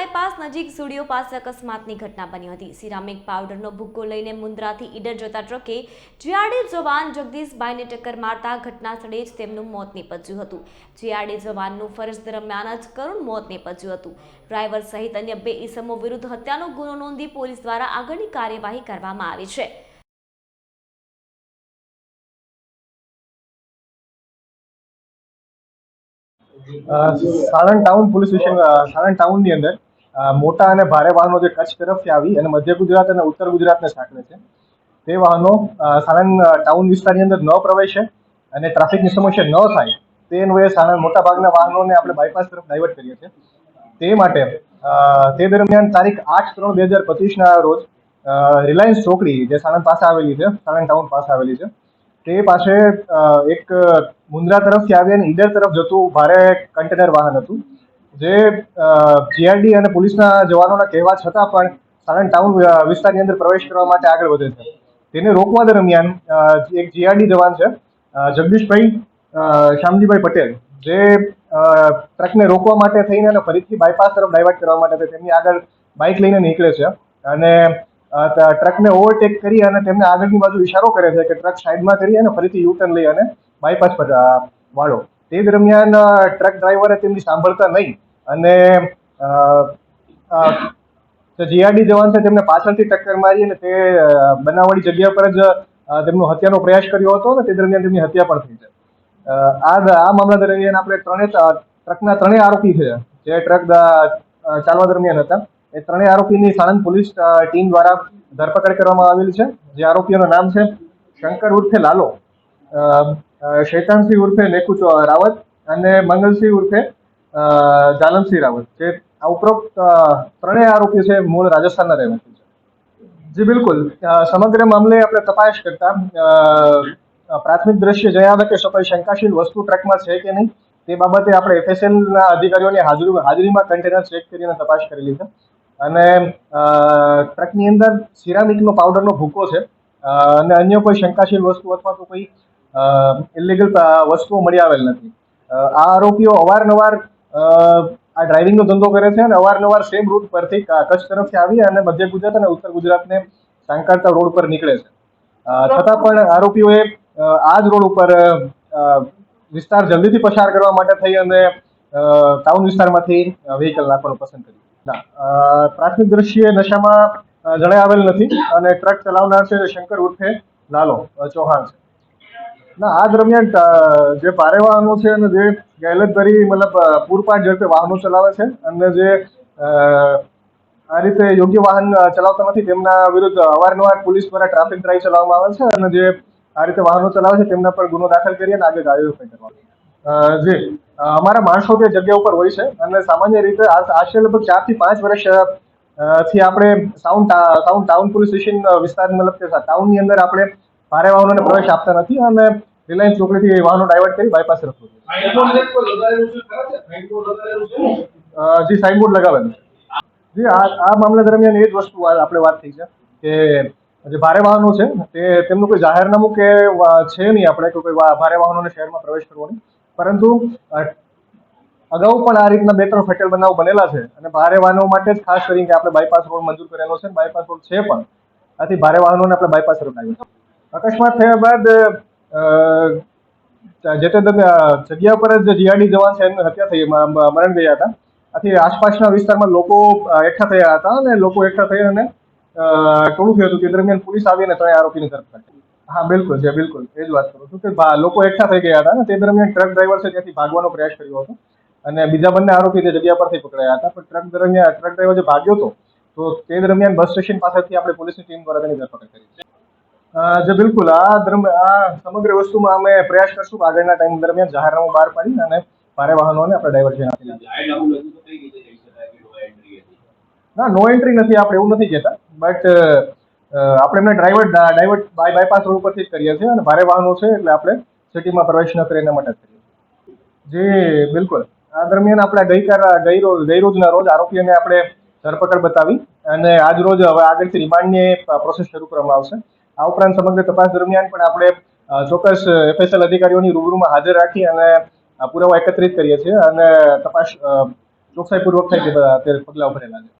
Bypass નજીક સુડિયો પાસે અકસ્માતની ઘટના બની હતી. સિરામિક પાવડરનો ભૂક્કો લઈને મુન્દ્રાથી ઈડર જતા ટ્રકે જીઆરડી જવાન જગદીશભાઈને ટક્કર મારતા ઘટના સ્થળે જ તેમનું મોત નીપજ્યું હતું. જીઆરડી જવાનનું ફરજ દરમિયાન જ કરુણ મોત નીપજ્યું હતું. ડ્રાઈવર સહિત અન્ય બે ઈસમો વિરુદ્ધ હત્યાનો ગુનો નોંધી પોલીસ દ્વારા આગળની કાર્યવાહી કરવામાં આવી છે. Sanand town police station Sanand ટાઉનની અંદર મોટા અને ભારે વાહનો જે કચ્છ તરફથી આવી અને મધ્ય ગુજરાત અને ઉત્તર ગુજરાતને સાંકળે છે. તે વાહનો સાણંદ ટાઉન વિસ્તારની અંદર ન પ્રવેશે અને ટ્રાફિકની સમસ્યા ન થાય, તે અન્વયે સાણંદ મોટાભાગના વાહનોને આપણે બાયપાસ તરફ ડાયવર્ટ કરીએ છીએ. તે માટે તે દરમિયાન તારીખ આઠ ત્રણ બે હજાર પચીસના રોજ રિલાયન્સ ચોકડી જે સાણંદ પાસે આવેલી છે, સાણંદ ટાઉન પાસે આવેલી છે, તે પાસે એક મુન્દ્રા તરફથી આવી અને ઈડર તરફ જતું ભારે કન્ટેનર વાહન હતું. જે જીઆરડી અને પોલીસના જવાનોના કહેવા છતાં પણ સાણંદ ટાઉન વિસ્તારની અંદર પ્રવેશ કરવા માટે આગળ વધે છે. તેને રોકવા દરમિયાન એક જીઆરડી જવાન છે જગદીશભાઈ શ્યામજીભાઈ પટેલ, જે ટ્રકને રોકવા માટે થઈને અને ફરીથી બાયપાસ તરફ ડાયવર્ટ કરવા માટે તેમની આગળ બાઇક લઈને નીકળે છે અને ટ્રકને ઓવરટેક કરી અને તેમને આગળની બાજુ ઇશારો કરે છે કે ટ્રક સાઈડમાં કરી અને ફરીથી યુટર્ન લઈ અને બાયપાસ પર વાળો. તે દરમિયાન ટ્રક ડ્રાઈવરે તેમની સાંભળતા નહીં અને જીઆરડી જવાન છે તેમને પાછળથી ટક્કર મારી અને તે બનાવવાની જગ્યા પર જ તેમનો હત્યાનો પ્રયાસ કર્યો હતો અને તે દરમિયાન તેમની હત્યા પણ થઈ છે. આ આ મામલા દરમિયાન આપણે ત્રણે ટ્રકના ત્રણેય આરોપી છે, જે ટ્રક ચાલવા દરમિયાન હતા. એ ત્રણેય આરોપીની સાણંદ પોલીસ ટીમ દ્વારા ધરપકડ કરવામાં આવેલી છે. જે આરોપીઓનું નામ છે શંકર ઉર્ફે લાલો. શૈતાનસિંહ ઉર્ફે લેખુ રાવત અને મંગલસિંહ ઉર્ફે જાલમસિંહ રાવત, જે આ ઉપરોક્ત ત્રણેય આરોપી છે, મૂળ રાજસ્થાનના રહેવાસી છે. જી, બિલકુલ. સમગ્ર મામલે આપણે તપાસ કરતા પ્રાથમિક દ્રશ્ય જણાવે કે કોઈ શંકાશીલ વસ્તુ ટ્રકમાં છે કે નહીં, તે બાબતે આપણે એફએસએલ ના અધિકારીઓની હાજરી, હાજરીમાં કન્ટેનર ચેક કરીને તપાસ કરેલી છે. અને ટ્રકની અંદર સિરામિકનો પાવડરનો ભૂકો છે. અને અન્ય કોઈ શંકાશીલ વસ્તુ અથવા તો કોઈ ઇલીગલ વસ્તુઓ મળી આવેલ નથી. આ આરોપીઓ અવારનવાર આ ડ્રાઇવિંગનો ધંધો કરે છે અને અવારનવાર સેમ રૂટ પરથી કચ્છ તરફથી આવી અને મધ્ય ગુજરાત અને ઉત્તર ગુજરાતને સાંકળતા રોડ પર નીકળે છે. છતાં પણ આરોપીઓએ આ જ રોડ ઉપર વિસ્તાર જલ્દીથી પસાર કરવા માટે થઈ અને ટાઉન વિસ્તારમાંથી વ્હીકલ નાખવાનું પસંદ કર્યું. પ્રાથમિક દ્રશ્યએ નશામાં જણાય આવેલ નથી અને ટ્રક ચલાવનાર છે શંકર ઉર્ફે લાલો ચૌહાણ છે. ના, આ દરમિયાન જે ભારે વાહનો છે અને જે ગેલેતભરી મતલબ પૂરપાટ ઝડપે વાહનો ચલાવે છે અને જે આ રીતે યોગ્ય વાહન ચલાવતા નથી, તેમના વિરુદ્ધ અવારનવાર પોલીસ દ્વારા ટ્રાફિક ડ્રાઈવ ચલાવવામાં આવે છે અને જે આ રીતે વાહનો ચલાવે છે તેમના પર ગુનો દાખલ કરી અને આગળ કાર્યવાહી કરવામાં જી અમારા માણસો તે જગ્યા ઉપર હોય છે અને સામાન્ય રીતે આશરે લગભગ ચારથી પાંચ વર્ષથી આપણે સાઉન્ડ ટા- સાઉન્ડ ટાઉન પોલીસ સ્ટેશન વિસ્તાર મતલબ ટાઉનની અંદર આપણે ભારે વાહનોને પ્રવેશ આપતા નથી અને રિલાયન્સ ચોકડીથી વાહનો ડાયવર્ટ કરી બાયપાસ લઈ જી સાઇનબોર્ડ લગાવેલું જી આ આ મામલા દરમિયાન એ જ વસ્તુ આપણે વાત થઈ છે કે જે ભારે વાહનો છે તે તેમનું કોઈ જાહેરનામું કે છે નહીં આપણે કે કોઈ ભારે વાહનોને શહેરમાં પ્રવેશ કરવાની. પરંતુ અગાઉ પણ આ રીતના બે ત્રણ ફેટલ બનાવ બનેલા છે અને ભારે વાહનો માટે જ ખાસ કરીને કે આપણે બાયપાસ રોડ મંજૂર કરેલો છે બાયપાસ રોડ છે પણ. આથી ભારે વાહનોને આપણે બાયપાસ રોડ લાવીએ અકસ્માત થયા બાદ જે તે જગ્યા પર જ જીઆરડી જવાન છે, એમની હત્યા થઈ મરણ ગયા હતા. આથી આસપાસના વિસ્તારમાં લોકો એકઠા થયા હતા અને લોકો એકઠા થઈ અને ટોળું થયું હતું તે દરમિયાન પોલીસ આવીને ત્રણેય આરોપીની ધરપકડ. હા, બિલકુલ છે, બિલકુલ, એ જ વાત કરું છું કે લોકો એકઠા થઈ ગયા હતા અને તે દરમિયાન ટ્રક ડ્રાઈવર છે, ત્યાંથી ભાગવાનો પ્રયાસ કર્યો હતો. અને બીજા બંને આરોપી તે જગ્યા પરથી પકડાયા હતા, પણ ટ્રક દરમિયાન, ટ્રક ડ્રાઈવર જે ભાગ્યો હતો, તો તે દરમિયાન બસ સ્ટેશન પાસેથી આપણે પોલીસની ટીમ દ્વારા તેની ધરપકડ કરી છે. જે, બિલકુલ. આ ધર્મ, આ સમગ્ર વસ્તુમાં અમે પ્રયાસ કરશું આગળના ટાઈમ દરમિયાન જાહેરનામું બહાર પાડી અને ભારે વાહનોને આપણે ડાયવર્ઝન આપી ના, નો એન્ટ્રી નથી, આપણે એવું નથી કહેતા. બટ આપણે એમને driver divert by, bypass road પરથી જ કરીએ છીએ અને ભારે વાહનો છે એટલે આપણે સિટીમાં પ્રવેશ ન કરે એના માટે કરીએ જે, બિલકુલ. આ દરમિયાન આપણે ગઈકાલ, ગઈ રોજ, ગઈ રોજના રોજ આરોપીઓને આપણે ધરપકડ બતાવી અને આજ રોજ હવે આગળથી રિમાન્ડની પ્રોસેસ શરૂ કરવામાં આવશે. આ ઉપરાંત સમગ્ર તપાસ દરમિયાન પણ આપણે ચોક્કસ એફએસએલ અધિકારીઓની રૂબરૂમાં હાજર રાખી અને પુરાવા એકત્રિત કરીએ છીએ અને તપાસ ચોકસાઈપૂર્વક થાય તે પગલાં ભરેલા છે.